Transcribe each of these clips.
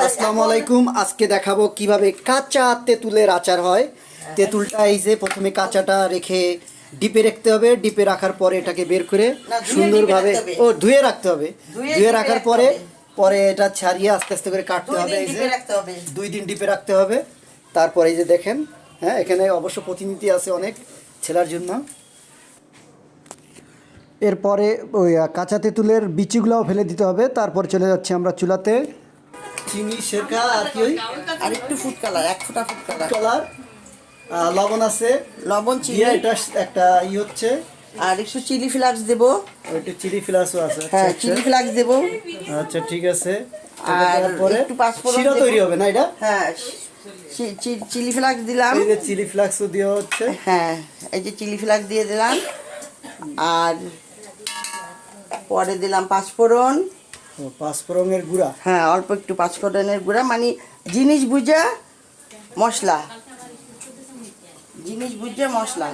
আসসালামু আলাইকুম। আজকে দেখাবো কীভাবে কাঁচা তেঁতুলের আচার হয়। তেঁতুলটা এই যে প্রথমে কাঁচাটা রেখে ডিপে রাখতে হবে। ডিপে রাখার পরে এটাকে বের করে সুন্দরভাবে। ও ধুয়ে রাখতে হবে। ধুয়ে রাখার পরে পরে এটা ছাড়িয়ে আস্তে আস্তে করে কাটতে হবে এই যে। দুই দিন ডিপে রাখতে হবে। তারপরে এই যে দেখেন হ্যাঁ এখানে অবশ্য প্রতিনিধি আছে অনেক ছেলার জন্য। এরপরে ওই কাঁচা তেঁতুলের বিচিগুলোও ফেলে দিতে হবে। তারপর চলে যাচ্ছে আমরা চুলাতে। চিনি শেরকা আর কি ওই? আর একটু ফুড কালার এক ফোঁটা ফুড কালার কালার লবণ আছে। লবণ চিনি। এটা একটা ই হচ্ছে। আর একটু চিলি ফ্লাক্স দেবো। ওইটা চিলি ফ্লাসও আছে। আচ্ছা, হ্যাঁ আচ্ছা। চিলি ফ্লাক্স দেবো। আচ্ছা ঠিক আছে। আর তারপরে একটু পাঁচফোড়ন শিরা তৈরি হবে না এটা? হ্যাঁ চিলি ফ্লাক্স দিলাম। এই যে চিলি ফ্লাক্সও দেওয়া হচ্ছে। হ্যাঁ এই যে চিলি ফ্লাক্স দিয়ে দিলাম। আর পরে দিলাম পাঁচফোড়ন। পাঁচফোড়নের গুঁড়া? হ্যাঁ অল্প একটু পাঁচফোড়নের গুঁড়া মানে জিনিস বুঝে মশলা। জিনিস বুঝে মশলা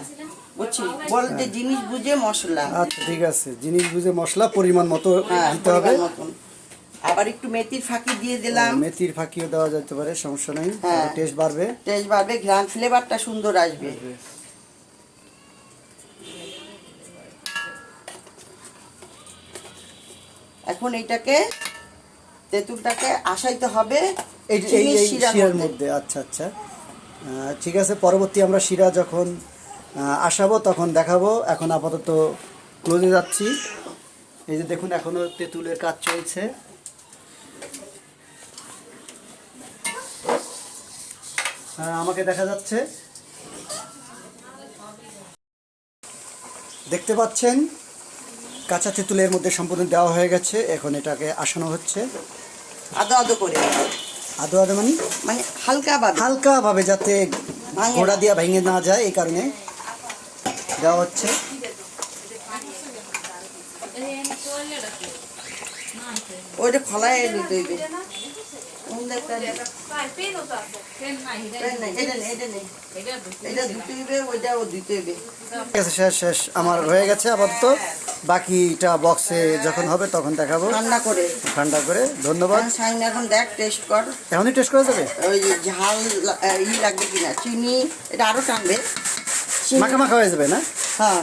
বুঝছি? বলতে জিনিস বুঝে মশলা। আচ্ছা ঠিক আছে। জিনিস বুঝে মশলা পরিমাণ মতো হ্যাঁ দিতে হবে। আবার একটু মেথির ফাঁকি দিয়ে দিলাম। মেথির ফাঁকিও দেওয়া যেতে পারে সমস্যা নেই। হ্যাঁ। টেস্ট বাড়বে। টেস্ট বাড়বে ঘ্রাণ ফ্লেভারটা সুন্দর আসবে। এখন এইটাকে তেঁতুলটাকে আসাইতে হবে শিরার মধ্যে। আচ্ছা আচ্ছা। ঠিক আছে পরবর্তী আমরা শিরা যখন আসাবো তখন দেখাবো। এখন আপাতত ক্লোজে যাচ্ছি। এই যে দেখুন এখনও তেঁতুলের কাজ চলছে। হ্যাঁ, আমাকে দেখা যাচ্ছে। দেখতে পাচ্ছেন? কাঁচা তেঁতুলের মধ্যে সম্পূর্ণ দেওয়া হয়ে গেছে। এখন এটাকে আসানো হচ্ছে। আদো আদো করে। আদো আদো মানে? মানে হালকা হালকাভাবে হালকা ভাবে যাতে ঘোড়া। দিয়া ভেঙে না যায় এই কারণে দেওয়া হচ্ছে। ওইটা ফলায় দিতে একটা শেষ শেষ আমার হয়ে গেছে আপাতত বাকিটা বক্সে যখন হবে তখন দেখাবো ঠান্ডা করে। ঠান্ডা করে ধন্যবাদ। সাইন এখন দেখ টেস্ট কর। এখনই টেস্ট করা যাবে? ওই যে ঝাল ই লাগবে কিনা চিনি এটা আরও টানবে। মাখা মাখা হয়ে যাবে না? হ্যাঁ।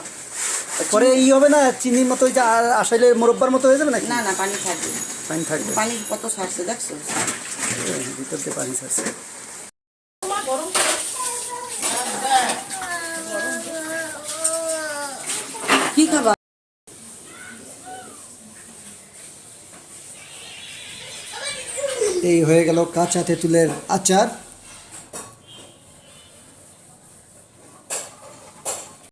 পরে ই হবে না চিনির মতো আসলে মোরব্বার মতো হয়ে যাবে নাকি? না না পানি থাকবে পানি থাকবে পানি কত ছাড়ছে দেখছ? ভিতর দিয়ে পানি ছাড়ছে। কি খাবা? এই হয়ে গেল কাঁচা তেঁতুলের আচার।